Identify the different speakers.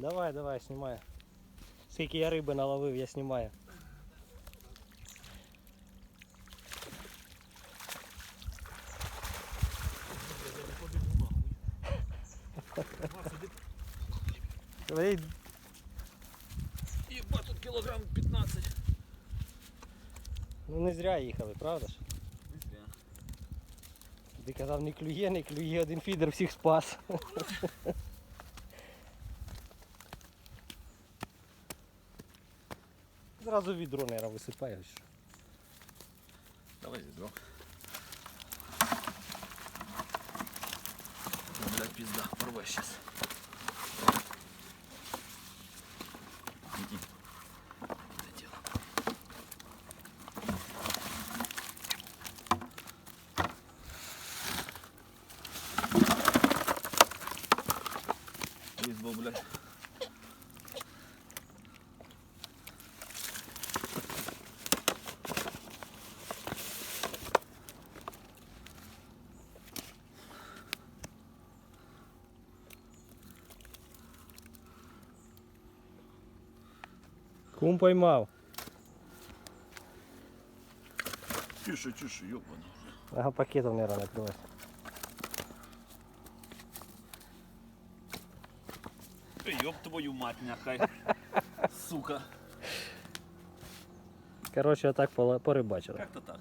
Speaker 1: Давай, давай, знімаю. Скільки я риби наловив, я знімаю. Ей,
Speaker 2: Єба, тут кілограм 15.
Speaker 1: Ну не зря їхали, правда ж? Ти казав не клює, не клює, один фідер всіх спас. Зразу відро, наверное, висипаєш.
Speaker 2: Давай відро. Ну, Блядь, пізда, порве щас. Мгм. Летіло.
Speaker 1: Кум поймав.
Speaker 2: Тише, тише, ёбана.
Speaker 1: Ага, пакетом, наверное, накрылось.
Speaker 2: Ёб твою мать, нахай. Сука.
Speaker 1: Короче, так пола- порибачили.
Speaker 2: Как-то так.